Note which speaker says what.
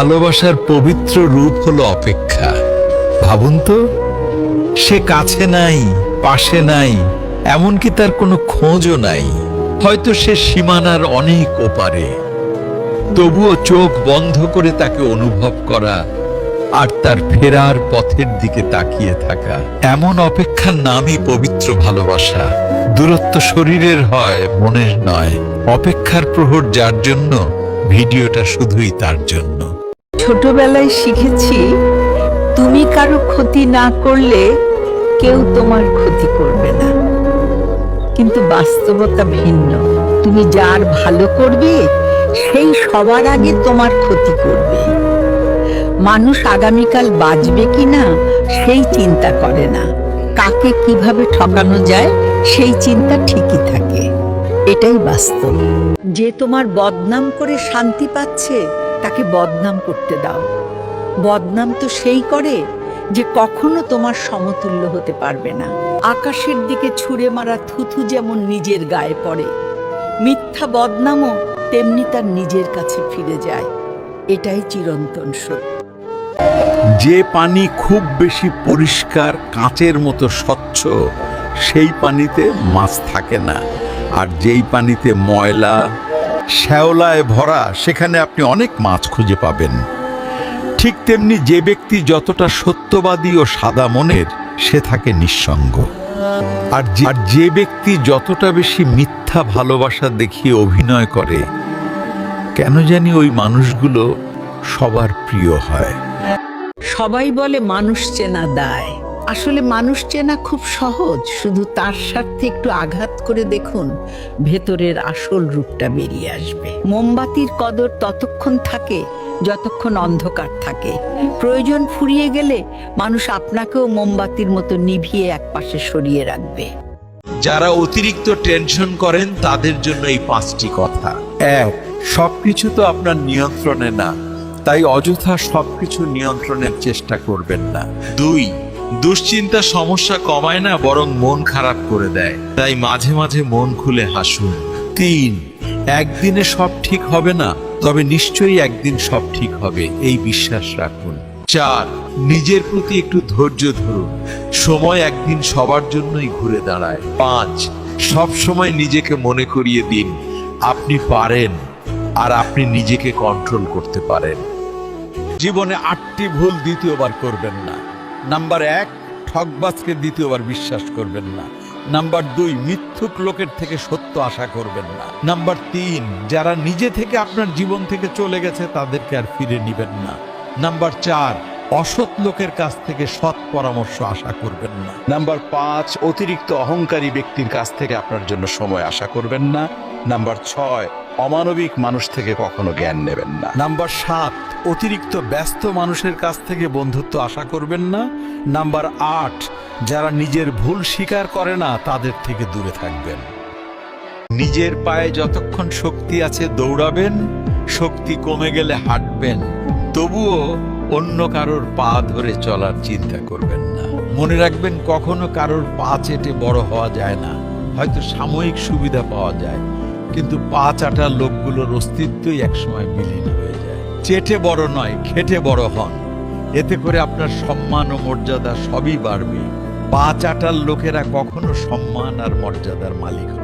Speaker 1: ভালোবাসার পবিত্র রূপ হলো অপেক্ষা। ভাবুন তো, সে কাছে নাই, পাশে নাই, এমনকি তার কোনো খোঁজও নাই। হয়তো সে সীমানার অনেক ওপারে। তবুও চোখ বন্ধ করে তাকে অনুভব করা আর তার ফেরার পথের দিকে তাকিয়ে থাকা। এমন অপেক্ষার নামই পবিত্র ভালোবাসা। দূরত্ব শরীরের হয়, মনের নয়। অপেক্ষার প্রহর যার জন্য, ভিডিওটা শুধুই তার জন্য।
Speaker 2: ছোটবেলায় শিখেছি, তুমি কারও ক্ষতি না করলে কেউ তোমার ক্ষতি করবে না। কিন্তু বাস্তবতা ভিন্ন। তুমি যার ভালো করবে, সেই সবার আগে তোমার ক্ষতি করবে। মানুষ আগামীকাল বাঁচবে কিনা, সেই চিন্তা করে না। কাকে কীভাবে ঠকানো যায়, সেই চিন্তা ঠিকই থাকে। এটাই বাস্তব। যে তোমার বদনাম করে শান্তি পাচ্ছে তাকে বদনাম করতে দাও। বদনাম তো সেই করে যে কখনো তোমার সমতুল্য হতে পারবে না। আকাশের দিকে ছুঁড়ে মারা থুথু যেমন নিজের গায়ে পড়ে, মিথ্যা বদনামও তেমনি তার নিজের কাছে ফিরে যায়। এটাই চিরন্তন সত্য।
Speaker 1: যে পানি খুব বেশি পরিষ্কার, কাঁচের মতো স্বচ্ছ, সেই পানিতে মাছ থাকে না। আর যেই পানিতে ময়লা শ্যাওলায় ভরা, সেখানে আপনি অনেক মাছ খুঁজে পাবেন। ঠিক তেমনি যে ব্যক্তি যতটা সত্যবাদী ও সাদা মনের, সে থাকে নিঃসঙ্গ। আর আর যে ব্যক্তি যতটা বেশি মিথ্যা ভালোবাসা দেখিয়ে অভিনয় করে, কেন জানি ওই মানুষগুলো সবার প্রিয় হয়।
Speaker 2: সবাই বলে, মানুষ চেনা দায়। আসলে মানুষ চেনা খুব সহজ। শুধু তার স্বার্থে একটু আঘাত করে দেখুন, ভেতরের আসল রূপটা বেরিয়ে আসবে। মোমবাতির কদর ততক্ষণ থাকে, যতক্ষণ অন্ধকার থাকে। প্রয়োজন ফুরিয়ে গেলে মানুষ আপনাকেও মোমবাতির মতো নিভিয়ে একপাশে সরিয়ে রাখবে।
Speaker 1: যারা অতিরিক্ত টেনশন করেন, তাদের জন্য এই পাঁচটি কথা। এক, সবকিছু তো আপনার নিয়ন্ত্রণে না, তাই অযথা সবকিছু নিয়ন্ত্রণের চেষ্টা করবেন না। দুই দুশ্চিন্তা সমস্যা কমায় না, বরং মন খারাপ করে দেয়। তাই মাঝে মাঝে মন খুলে হাসুন। তিন, একদিনে সব ঠিক হবে না, তবে নিশ্চয়ই একদিন সব ঠিক হবে, এই বিশ্বাস রাখুন। চার, নিজের প্রতি একটু ধৈর্য ধরুন। সময় একদিন সবার জন্যই ঘুরে দাঁড়ায়। পাঁচ, সব সময় নিজেকে মনে করিয়ে দিন। আপনি পারেন, আর আপনি নিজেকে কন্ট্রোল করতে পারেন। জীবনে আটটি ভুল দ্বিতীয়বার করবেন না। নাম্বার এক ঠকবাজকে দ্বিতীয়বার বিশ্বাস করবেন না। নাম্বার দুই, মিথ্যুক লোকের থেকে সত্য আশা করবেন না। নাম্বার তিন, যারা নিজে থেকে আপনার জীবন থেকে চলে গেছে, তাদেরকে আর ফিরে নিবেন না। নাম্বার চার, অসৎ লোকের কাছ থেকে সৎ পরামর্শ আশা করবেন না। নাম্বার পাঁচ, অতিরিক্ত অহংকারী ব্যক্তির কাছ থেকে আপনার জন্য সময় আশা করবেন না। নাম্বার ছয় অমানবিক মানুষ থেকে কখনো জ্ঞান নেবেন না। নাম্বার সাত, অতিরিক্ত ব্যস্ত মানুষের কাছ থেকে বন্ধুত্ব আশা করবেন না। নাম্বার আট, যারা নিজের ভুল স্বীকার করে না, তাদের থেকে দূরে থাকবেন। নিজের পায়ে যতক্ষণ শক্তি আছে, দৌড়াবেন। শক্তি কমে গেলে হাঁটবেন। তবুও অন্য কারোর পা ধরে চলার চিন্তা করবেন না। মনে রাখবেন, কখনো কারোর পা চেটে বড় হওয়া যায় না। হয়তো সাময়িক সুবিধা পাওয়া যায়। কিন্তু পাঁচ চাটা লোকগুলোর অস্তিত্বই একসময় বিলীন হয়ে যায়। চেটে বড় নয়, খেটে বড় হন। এতে করে আপনার সম্মান ও মর্যাদা সবই বাড়বে। পাঁচ আটার লোকেরা কখনো সম্মান আর মর্যাদার মালিক